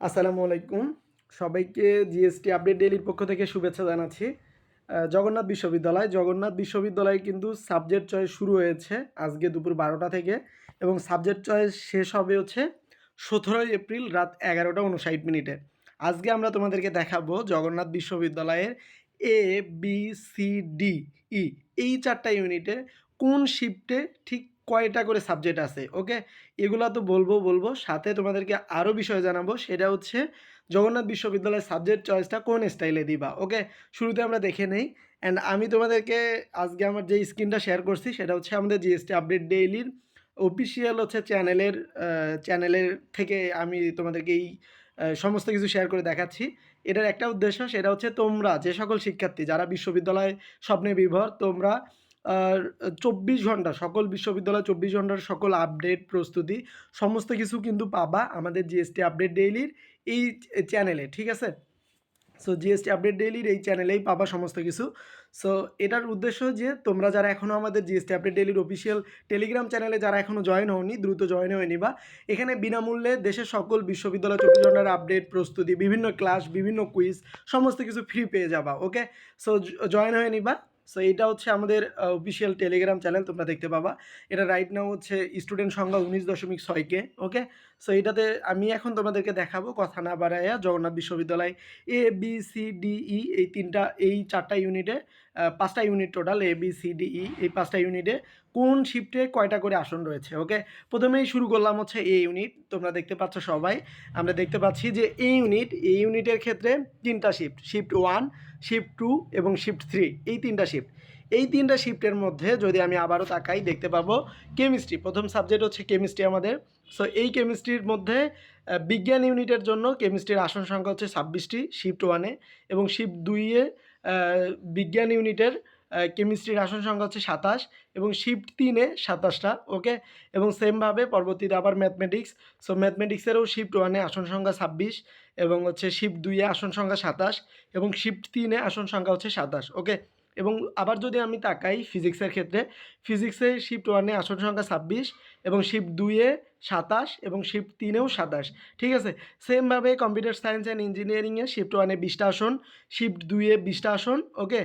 আসসালামু আলাইকুম। সবাইকে জিএসটি আপডেট ডেলির পক্ষ থেকে শুভেচ্ছা জানাচ্ছি। জগন্নাথ বিশ্ববিদ্যালয়। জগন্নাথ বিশ্ববিদ্যালয়ে কিন্তু সাবজেক্ট চয়েস শুরু হয়েছে আজকে দুপুর বারোটা থেকে এবং সাবজেক্ট চয়েস শেষ হবে হচ্ছে সতেরোই এপ্রিল রাত এগারোটা উনষাট মিনিটে। আজকে আমরা তোমাদেরকে দেখাবো জগন্নাথ বিশ্ববিদ্যালয়ের A B C D E এই চারটা ইউনিটে কোন শিফটে ঠিক কয়টা করে সাবজেক্ট আছে ওকে এগুলো তো বলব বলব। সাথে তোমাদেরকে আরও বিষয় জানাব, সেটা হচ্ছে জগন্নাথ বিশ্ববিদ্যালয়ের সাবজেক্ট চয়েসটা কোন স্টাইলে দিবা ওকে শুরুতে আমরা দেখে নেই। অ্যান্ড আমি তোমাদেরকে আজকে আমার যে স্ক্রিনটা শেয়ার করছি, সেটা হচ্ছে আমাদের জিএসটি আপডেট ডেইলির অফিসিয়াল হচ্ছে চ্যানেলের চ্যানেলের থেকে আমি তোমাদেরকে এই সমস্ত কিছু শেয়ার করে দেখাচ্ছি। এটার একটা উদ্দেশ্য, সেটা হচ্ছে তোমরা যে সকল শিক্ষার্থী, যারা বিশ্ববিদ্যালয় স্বপ্নে বিভর, তোমরা চব্বিশ ঘণ্টা, সকল বিশ্ববিদ্যালয় চব্বিশ ঘণ্টার সকল আপডেট প্রস্তুতি, সমস্ত কিছু কিন্তু পাবা আমাদের জিএসটি আপডেট ডেইলির এই চ্যানেলে ঠিক আছে? সো জিএসটি আপডেট ডেইলির এই চ্যানেলেই পাবা সমস্ত কিছু। সো এটার উদ্দেশ্য যে তোমরা যারা এখনও আমাদের জিএসটি আপডেট ডেইলির অফিসিয়াল টেলিগ্রাম চ্যানেলে যারা এখনও জয়েন হওনি, দ্রুত জয়েন হয়ে নিবা। এখানে বিনামূল্যে দেশের সকল বিশ্ববিদ্যালয় চব্বিশ ঘণ্টার আপডেট প্রস্তুতি, বিভিন্ন ক্লাস বিভিন্ন কুইজ সমস্ত কিছু ফ্রি পেয়ে যাবা ওকে সো জয়েন হয়ে নিবা। সো এটা হচ্ছে আমাদের অফিসিয়াল টেলিগ্রাম চ্যানেল তোমরা দেখতে পাবা। এটা রাইট নাও হচ্ছে স্টুডেন্ট সংখ্যা উনিশ দশমিক ছয়কে ওকে সো এটাতে আমি এখন তোমাদেরকে দেখাবো কথা না বাড়াইয়া জগন্নাথ বিশ্ববিদ্যালয় A B C D E এই তিনটা, এই চারটা ইউনিটে পাঁচটা unit total A B C D E এই পাঁচটা ইউনিটে কোন শিফটে কয়টা করে আসন রয়েছে ওকে প্রথমেই শুরু করলাম হচ্ছে এ ইউনিট তোমরা দেখতে পাচ্ছ সবাই। আমরা দেখতে পাচ্ছি যে এই ইউনিট এই ইউনিটের ক্ষেত্রে তিনটা shift shift one shift two এবং শিফট থ্রি এই তিনটা শিফট এই তিনটা শিফটের মধ্যে যদি আমি আবারও তাকাই, দেখতে পাবো কেমিস্ট্রি প্রথম সাবজেক্ট হচ্ছে কেমিস্ট্রি আমাদের। সো এই কেমিস্ট্রির মধ্যে বিজ্ঞান ইউনিটের জন্য কেমিস্ট্রির আসন সংখ্যা হচ্ছে ছাব্বিশটি শিফট ওয়ানে এবং শিফট দুইয়ে বিজ্ঞান ইউনিটের কেমিস্ট্রির আসন সংখ্যা হচ্ছে সাতাশ এবং শিফট তিনে সাতাশটা ওকে এবং সেমভাবে পরবর্তীতে আবার ম্যাথমেটিক্স সো ম্যাথমেটিক্সেরও শিফট ওয়ানে আসন সংখ্যা ছাব্বিশ এবং হচ্ছে শিফট দুইয়ে আসন সংখ্যা সাতাশ এবং শিফট তিনে আসন সংখ্যা হচ্ছে সাতাশ ওকে এবং আবার যদি আমি তাকাই ফিজিক্সের ক্ষেত্রে ফিজিক্সে শিফট ওয়ানে আসন সংখ্যা ছাব্বিশ এবং শিফট দুইয়ে সাতাশ এবং শিফট তিনেও সাতাশ। ঠিক আছে? সেমভাবে কম্পিউটার সায়েন্স অ্যান্ড ইঞ্জিনিয়ারিংয়ে শিফট ওয়ানে বিশটা আসন শিফট দুইয়ে বিশটা আসন ওকে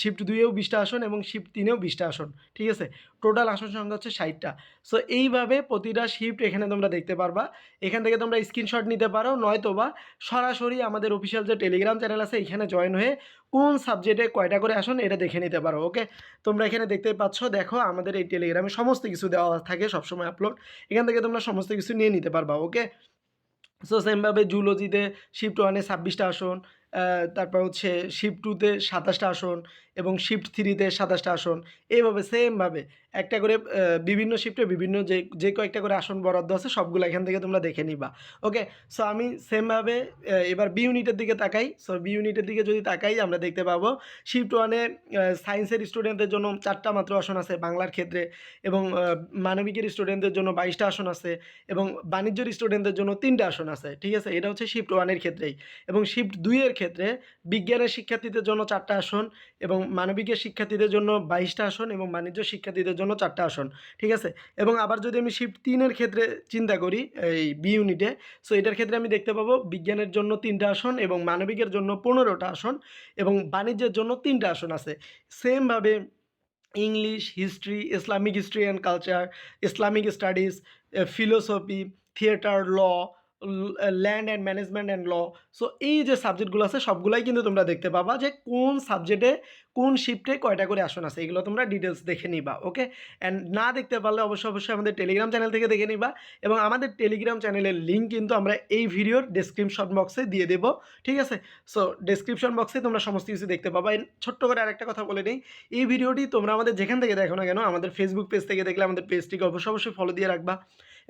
শিফট দুইয়েও বিশটা আসন এবং শিফট তিনেও বিশটা আসন। ঠিক আছে? টোটাল আসন সংখ্যা হচ্ছে ষাটটা। সো এইভাবে প্রতিটা শিফট এখানে তোমরা দেখতে পারবা। এখান থেকে তোমরা স্ক্রিনশট নিতে পারো নয়তো বা সরাসরি আমাদের অফিসিয়াল যে টেলিগ্রাম চ্যানেল আছে, এখানে জয়েন হয়ে কোন সাবজেক্টে কয়টা করে আসন এটা দেখে নিতে পারো ওকে তোমরা এখানে দেখতে পাচ্ছ, দেখো আমাদের এই টেলিগ্রামে সমস্ত কিছু দেওয়া থাকে, সবসময় আপলোড এখান থেকে তোমরা সমস্ত কিছু নিয়ে নিতে পারবা ওকে সো সেমভাবে জুলজিতে শিফট ওয়ানে ছাব্বিশটা আসন তারপর হচ্ছে শিফট টুতে সাতাশটা আসন এবং শিফট থ্রিতে সাতাশটা আসন। এইভাবে সেমভাবে একটা করে বিভিন্ন শিফটে বিভিন্ন যে যে কয়েকটা করে আসন বরাদ্দ আছে, সবগুলো এখান থেকে তোমরা দেখে নিবা। ওকে সো আমি সেমভাবে এবার বি ইউনিটের দিকে তাকাই। সো বি ইউনিটের দিকে যদি তাকাই, আমরা দেখতে পাবো শিফট ওয়ানে সায়েন্সের স্টুডেন্টদের জন্য চারটা মাত্র আসন আছে বাংলার ক্ষেত্রে এবং মানবিকের স্টুডেন্টদের জন্য বাইশটা আসন আছে এবং বাণিজ্যের স্টুডেন্টদের জন্য তিনটা আসন আছে। ঠিক আছে? এটা হচ্ছে শিফট ওয়ানের ক্ষেত্রেই। এবং শিফট দুইয়ের ক্ষেত্রে বিজ্ঞানের শিক্ষার্থীদের জন্য চারটা আসন এবং মানবিকের শিক্ষার্থীদের জন্য বাইশটা আসন এবং বাণিজ্য শিক্ষার্থীদের জন্য চারটা আসন, ঠিক আছে? এবং আবার যদি আমি শিফট তিনের ক্ষেত্রে চিন্তা করি, এই বি ইউনিটে সো এটার ক্ষেত্রে আমি দেখতে পাবো বিজ্ঞানের জন্য তিনটা আসন এবং মানবিকের জন্য পনেরোটা আসন এবং বাণিজ্যের জন্য তিনটা আসন আছে। সেমভাবে English history Islamic history and culture Islamic studies philosophy theatre law land and management and law so এই যে সাবজেক্টগুলো আছে, সবগুলাই কিন্তু তোমরা দেখতে পাবা যে কোন সাবজেক্টে কোন শিফটে কয়টা করে আসন আছে। এগুলো তোমরা ডিটেলস দেখে নিবা ওকে অ্যান্ড না দেখতে পারলে অবশ্যই অবশ্যই আমাদের টেলিগ্রাম চ্যানেল থেকে দেখে নিবা এবং আমাদের টেলিগ্রাম চ্যানেলের লিঙ্ক কিন্তু আমরা এই ভিডিওর ডেসক্রিপশন বক্সে দিয়ে দেবো, ঠিক আছে? সো ডেসক্রিপশন বক্সে তোমরা সমস্ত কিছু দেখতে পাবা। ছোট্ট করে আরেকটা কথা বলে নিই, এই ভিডিওটি তোমরা আমাদের যেখান থেকে দেখো না কেন, আমাদের ফেসবুক পেজ থেকে দেখলে আমাদের পেজটিকে অবশ্যই অবশ্যই ফলো দিয়ে রাখবা।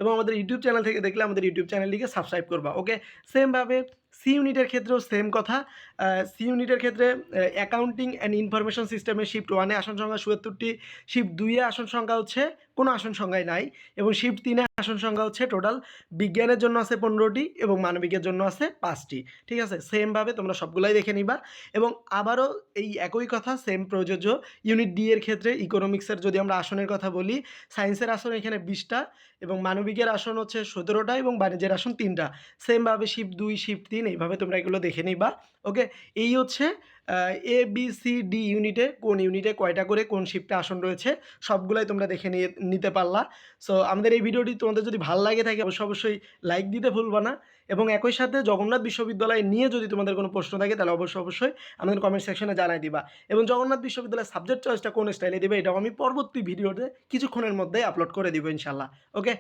এবং আমাদের ইউটিউব চ্যানেল থেকে দেখলে আমাদের ইউটিউব চ্যানেলটিকে সাবস্ক্রাইব করবা ওকে সেমভাবে সি ইউনিটের ক্ষেত্রেও সেম কথা। সি ইউনিটের ক্ষেত্রে অ্যাকাউন্টিং অ্যান্ড ইনফরমেশন সিস্টেমে শিফট ওয়ানে আসন সংখ্যা সত্তরটি শিফট দুইয়ে আসন সংখ্যা হচ্ছে কোনো আসন সংখ্যাই নাই এবং শিফট তিনে আসন সংখ্যা হচ্ছে টোটাল বিজ্ঞানের জন্য আছে পনেরোটি এবং মানবিকের জন্য আছে পাঁচটি। ঠিক আছে? সেমভাবে তোমরা সবগুলাই দেখে নিবা। এবং আবারও এই একই কথা সেম প্রযোজ্য। ইউনিট ডি এর ক্ষেত্রে ইকোনমিক্সের যদি আমরা আসনের কথা বলি সায়েন্সের আসন এখানে বিশটা এবং মানবিকের আসন হচ্ছে সতেরোটা এবং বাণিজ্যের আসন তিনটা। সেমভাবে শিফট দুই শিফট তিন এইভাবে তোমরা এগুলো দেখে নিবা। ওকে এই হচ্ছে এ বি সি ডি ইউনিটে কোন ইউনিটে কয়টা করে কোন শিফটে আসন রয়েছে, সবগুলাই তোমরা দেখে নিয়ে, নিতে পারলা। সো আমাদের এই ভিডিওটি তোমাদের যদি ভালো লাগে থাকে, অবশ্যই অবশ্যই লাইক দিতে ভুলবা না। এবং একই সাথে জগন্নাথ বিশ্ববিদ্যালয় নিয়ে যদি তোমাদের কোনো প্রশ্ন থাকে, তাহলে অবশ্যই অবশ্যই আমাদের কমেন্ট সেকশনে জানাই দিবা। এবং জগন্নাথ বিশ্ববিদ্যালয়ের সাবজেক্ট চয়েসটা কোন স্টাইলে দিবে, এটাও আমি পরবর্তী ভিডিওতে কিছুক্ষণের মধ্যেই আপলোড করে দিব ইনশাল্লাহ ওকে